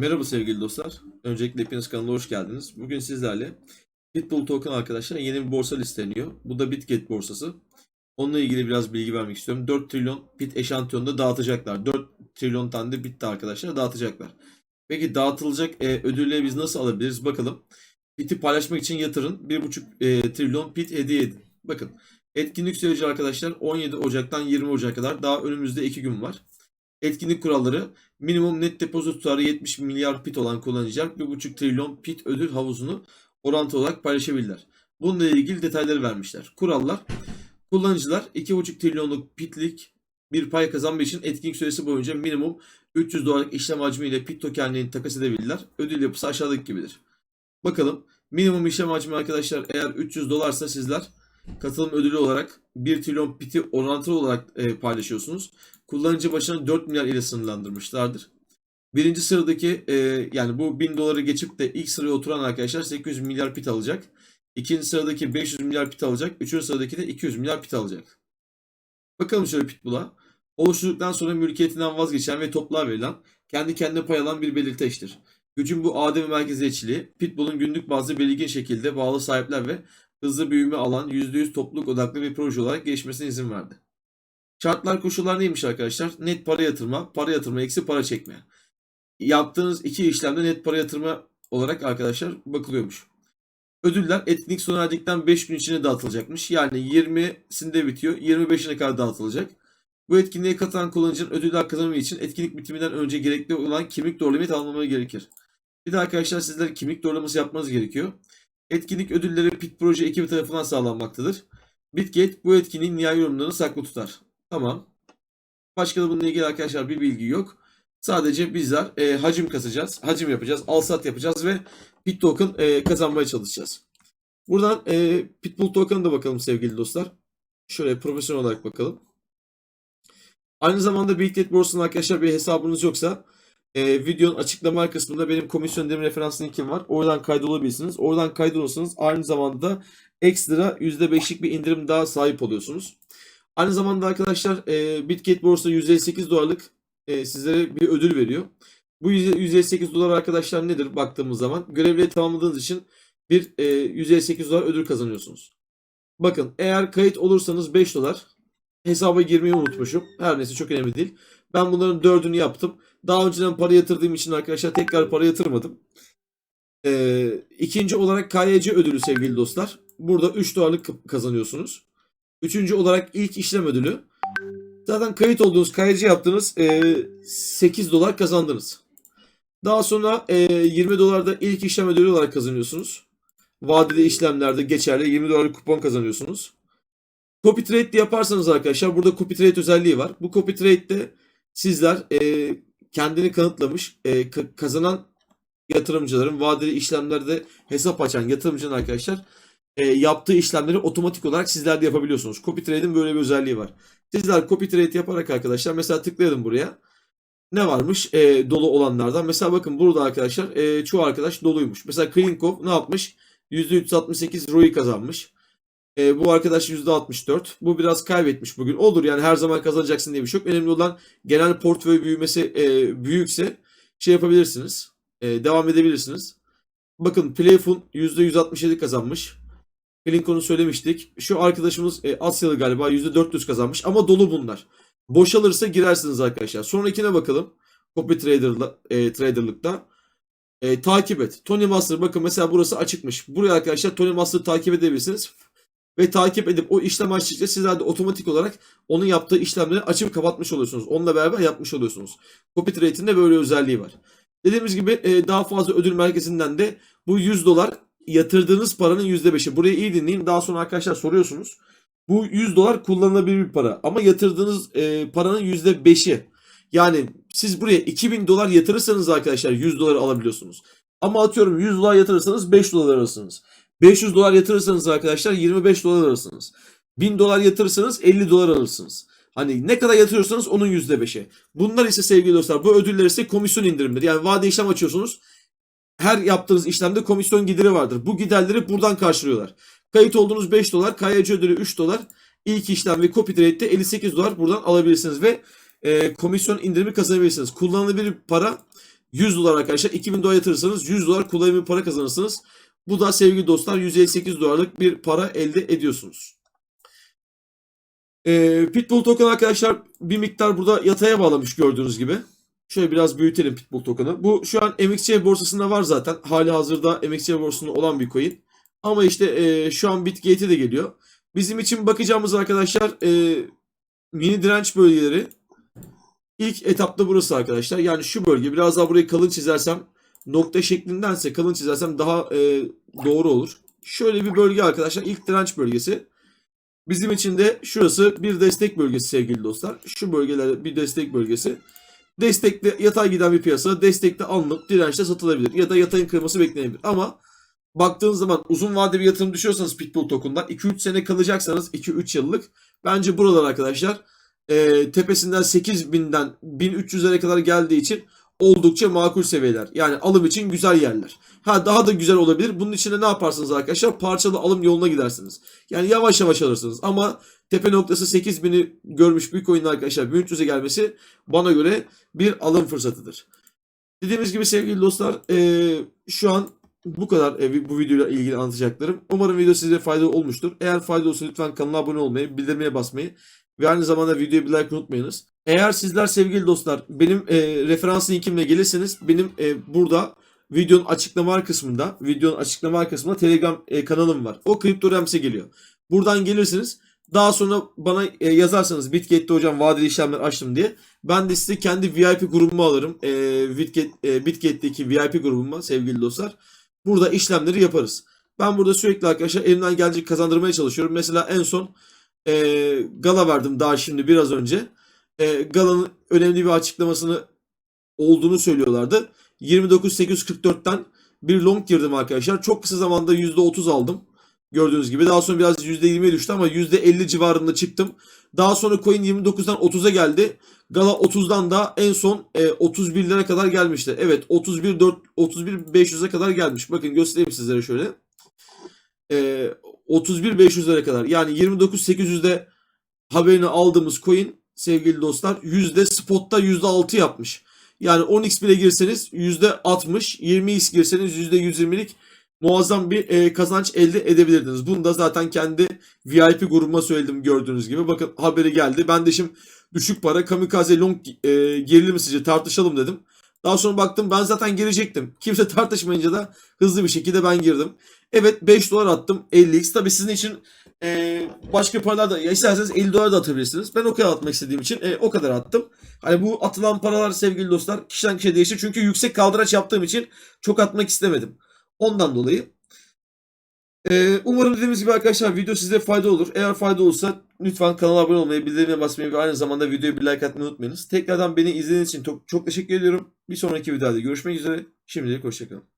Merhaba sevgili dostlar. Öncelikle hepiniz kanalına hoş geldiniz. Bugün sizlerle Pitbull Token arkadaşlar yeni bir borsa listeleniyor. Bu da Bitget borsası. Onunla ilgili biraz bilgi vermek istiyorum. 4 trilyon bit eşantiyonda dağıtacaklar. 4 trilyon tane de bit de arkadaşlar dağıtacaklar. Peki dağıtılacak e, ödülleri biz nasıl alabiliriz bakalım. Bit'i paylaşmak için yatırın. 1,5 e, trilyon bit hediye edin. Bakın etkinlik süreci arkadaşlar 17 Ocak'tan 20 Ocak'a kadar daha önümüzde 2 gün var. Etkinlik kuralları minimum net depozito tutarı 70 milyar pit olan kullanıcılar 1,5 trilyon pit ödül havuzunu orantılı olarak paylaşabilirler. Bununla ilgili detayları vermişler. Kurallar kullanıcılar 2,5 trilyonluk pitlik bir pay kazanmak için etkinlik süresi boyunca minimum 300 dolarlık işlem hacmiyle pit tokenlerini takas edebilirler. Ödül yapısı aşağıdaki gibidir. Bakalım minimum işlem hacmi arkadaşlar eğer 300 dolarsa sizler katılım ödülü olarak 1 trilyon piti orantılı olarak e, paylaşıyorsunuz. Kullanıcı başına 4 milyar ile sınırlandırmışlardır. Birinci sıradaki e, yani bu 1000 doları geçip de ilk sıraya oturan arkadaşlar 800 milyar pit alacak. İkinci sıradaki 500 milyar pit alacak. Üçüncü sıradaki de 200 milyar pit alacak. Bakalım şöyle Pitbull'a. Oluşturduktan sonra mülkiyetinden vazgeçen ve topluğa verilen, kendi kendine pay alan bir belirti eşittir. Gücün bu ademi merkeziyetçiliği, Pitbull'un günlük bazı belirgin şekilde bağlı sahipler ve hızlı büyüme alan %100 topluluk odaklı bir proje olarak gelişmesine izin verdi. Şartlar koşullar neymiş arkadaşlar? Net para yatırma, para yatırma eksi para çekme. Yaptığınız iki işlemde net para yatırma olarak arkadaşlar bakılıyormuş. Ödüller etkinlik sona erdikten 5 gün içinde dağıtılacakmış. Yani 20'sinde bitiyor. 25'ine kadar dağıtılacak. Bu etkinliğe katılan kullanıcının ödüller kazanımı için etkinlik bitiminden önce gerekli olan kimlik doğrulamayı tamamlaması gerekir. Bir de arkadaşlar sizler kimlik doğrulaması yapmanız gerekiyor. Etkinlik ödülleri Pit Proje ekibi tarafından sağlanmaktadır. Bitgate bu etkinliğin nihai yorumlarını saklı tutar. Tamam. Başka da bununla ilgili arkadaşlar bir bilgi yok. Sadece bizler e, hacim kasacağız. Hacim yapacağız. Alsat yapacağız ve Pit Token e, kazanmaya çalışacağız. Buradan e, Pitbull Token'a da bakalım sevgili dostlar. Şöyle profesyonel olarak bakalım. Aynı zamanda Bitget borsasında arkadaşlar bir hesabınız yoksa e, videonun açıklama kısmında benim komisyon ödeme referans linkim var. Oradan kaydolabilirsiniz. Oradan kaydolursanız aynı zamanda ekstra %5'lik bir indirim daha sahip oluyorsunuz. Aynı zamanda arkadaşlar e, Bitget borsa 158 dolarlık e, sizlere bir ödül veriyor. Bu 158 dolar arkadaşlar nedir baktığımız zaman? Görevleri tamamladığınız için bir e, 158 dolar ödül kazanıyorsunuz. Bakın eğer kayıt olursanız 5 dolar. Hesaba girmeyi unutmuşum. Her neyse çok önemli değil. Ben bunların dördünü yaptım. Daha önceden para yatırdığım için arkadaşlar tekrar para yatırmadım. Ee, ikinci olarak KYC ödülü sevgili dostlar. Burada 3 dolarlık kazanıyorsunuz. Üçüncü olarak ilk işlem ödülü. Zaten kayıt olduğunuz, KYC yaptınız. E, 8 dolar kazandınız. Daha sonra e, 20 dolar da ilk işlem ödülü olarak kazanıyorsunuz. Vadeli işlemlerde geçerli 20 dolarlık kupon kazanıyorsunuz. Copy trade yaparsanız arkadaşlar burada copy trade özelliği var. Bu copy trade'de sizler e, kendini kanıtlamış e, ka- kazanan yatırımcıların vadeli işlemlerde hesap açan yatırımcının arkadaşlar e, yaptığı işlemleri otomatik olarak sizler de yapabiliyorsunuz. Copy trade'in böyle bir özelliği var. Sizler copy trade yaparak arkadaşlar mesela tıklayalım buraya. Ne varmış e, dolu olanlardan? Mesela bakın burada arkadaşlar e, çoğu arkadaş doluymuş. Mesela Klinkov ne yapmış? %368 ROI kazanmış. E, bu arkadaş %64. Bu biraz kaybetmiş bugün. Olur yani her zaman kazanacaksın diye bir şey yok. Önemli olan genel portföy büyümesi e, büyükse şey yapabilirsiniz. E, devam edebilirsiniz. Bakın Playful %167 kazanmış. Klinkon'u söylemiştik. Şu arkadaşımız e, Asyalı galiba %400 kazanmış ama dolu bunlar. Boşalırsa girersiniz arkadaşlar. Sonrakine bakalım. Copy Trader'la, e, Trader'lıkta. E, takip et. Tony Master bakın mesela burası açıkmış. Buraya arkadaşlar Tony Master'ı takip edebilirsiniz. Ve takip edip o işlem açtıkça sizler de otomatik olarak onun yaptığı işlemleri açıp kapatmış oluyorsunuz. Onunla beraber yapmış oluyorsunuz. Copy Trade'in de böyle özelliği var. Dediğimiz gibi e, daha fazla ödül merkezinden de bu 100 dolar yatırdığınız paranın %5'i. Burayı iyi dinleyin. Daha sonra arkadaşlar soruyorsunuz. Bu 100 dolar kullanılabilir bir para. Ama yatırdığınız e, paranın %5'i. Yani siz buraya 2000 dolar yatırırsanız arkadaşlar 100 dolar alabiliyorsunuz. Ama atıyorum 100 dolar yatırırsanız 5 dolar alırsınız. 500 dolar yatırırsanız arkadaşlar 25 dolar alırsınız. 1000 dolar yatırırsanız 50 dolar alırsınız. Hani ne kadar yatırıyorsanız onun %5'i. Bunlar ise sevgili dostlar bu ödüller ise komisyon indirimleri. Yani vade işlem açıyorsunuz her yaptığınız işlemde komisyon gideri vardır. Bu giderleri buradan karşılıyorlar. Kayıt olduğunuz 5 dolar, KYC ödülü 3 dolar. İlk işlem ve copy trade'de 58 dolar buradan alabilirsiniz ve e, komisyon indirimi kazanabilirsiniz. Kullanılabilir para 100 dolar arkadaşlar 2000 dolar yatırırsanız 100 dolar kullanımı para kazanırsınız. Bu da sevgili dostlar 158 dolarlık bir para elde ediyorsunuz. Ee, Pitbull token arkadaşlar bir miktar burada yataya bağlamış gördüğünüz gibi. Şöyle biraz büyütelim Pitbull token'ı. Bu şu an MXC borsasında var zaten. Hali hazırda MXC borsasında olan bir coin. Ama işte e, şu an Bitgate'e de geliyor. Bizim için bakacağımız arkadaşlar e, mini direnç bölgeleri. İlk etapta burası arkadaşlar. Yani şu bölge. Biraz daha burayı kalın çizersem nokta şeklindense kalın çizersem daha e, doğru olur. Şöyle bir bölge arkadaşlar. İlk direnç bölgesi. Bizim için de şurası bir destek bölgesi sevgili dostlar. Şu bölgeler bir destek bölgesi. Destekte yatay giden bir piyasa destekte alınıp dirençte satılabilir. Ya da yatayın kırması beklenebilir. Ama baktığınız zaman uzun vadeli yatırım düşüyorsanız Pitbull token'dan 2-3 sene kalacaksanız 2-3 yıllık bence buralar arkadaşlar e, tepesinden 8000'den 1300'lere kadar geldiği için oldukça makul seviyeler. Yani alım için güzel yerler. Ha daha da güzel olabilir. Bunun için de ne yaparsınız arkadaşlar? Parçalı alım yoluna gidersiniz. Yani yavaş yavaş alırsınız. Ama tepe noktası 8000'i görmüş bir coin'in arkadaşlar 1300'e gelmesi bana göre bir alım fırsatıdır. Dediğimiz gibi sevgili dostlar e, şu an bu kadar e, bu videoyla ilgili anlatacaklarım. Umarım video size faydalı olmuştur. Eğer faydalı olsa lütfen kanala abone olmayı, bildirmeye basmayı ve aynı zamanda videoya bir like unutmayınız. Eğer sizler sevgili dostlar benim e, referans linkimle gelirseniz benim e, burada videonun açıklama kısmında videonun açıklama kısmında Telegram e, kanalım var. O Crypto Rams'e geliyor. Buradan gelirsiniz. Daha sonra bana e, yazarsanız Bitget'te hocam vadeli işlemler açtım diye. Ben de size kendi VIP grubumu alırım. E, Bitget, e, Bitget'teki VIP grubuma sevgili dostlar. Burada işlemleri yaparız. Ben burada sürekli arkadaşlar elimden gelecek kazandırmaya çalışıyorum. Mesela en son e, gala verdim daha şimdi biraz önce. E, galanın önemli bir açıklamasını olduğunu söylüyorlardı. 29.844'ten bir long girdim arkadaşlar. Çok kısa zamanda %30 aldım. Gördüğünüz gibi. Daha sonra biraz %20'ye düştü ama %50 civarında çıktım. Daha sonra coin 29'dan 30'a geldi. Gala 30'dan da en son e, 31 lira kadar gelmişti. Evet 31 4 31 500'e kadar gelmiş. Bakın göstereyim sizlere şöyle. E, 31 500'lere kadar. Yani 29 800'de haberini aldığımız coin sevgili dostlar yüzde spotta yüzde altı yapmış. Yani 10x bile girseniz yüzde 60, 20x girseniz yüzde 120'lik muazzam bir e, kazanç elde edebilirdiniz. Bunu da zaten kendi VIP grubuma söyledim gördüğünüz gibi. Bakın haberi geldi. Ben de şimdi düşük para kamikaze long e, gerilir mi sizce tartışalım dedim. Daha sonra baktım ben zaten girecektim. Kimse tartışmayınca da hızlı bir şekilde ben girdim. Evet 5 dolar attım 50x. Tabii sizin için e, başka paralar da ya isterseniz 50 dolar da atabilirsiniz. Ben o kadar atmak istediğim için e, o kadar attım. Hani bu atılan paralar sevgili dostlar kişiden kişiye değişir. Çünkü yüksek kaldıraç yaptığım için çok atmak istemedim. Ondan dolayı. E, umarım dediğimiz gibi arkadaşlar video size fayda olur. Eğer fayda olursa lütfen kanala abone olmayı, bildirimleri basmayı ve aynı zamanda videoya bir like atmayı unutmayınız. Tekrardan beni izlediğiniz için çok, çok teşekkür ediyorum. Bir sonraki videoda görüşmek üzere. Şimdilik hoşçakalın.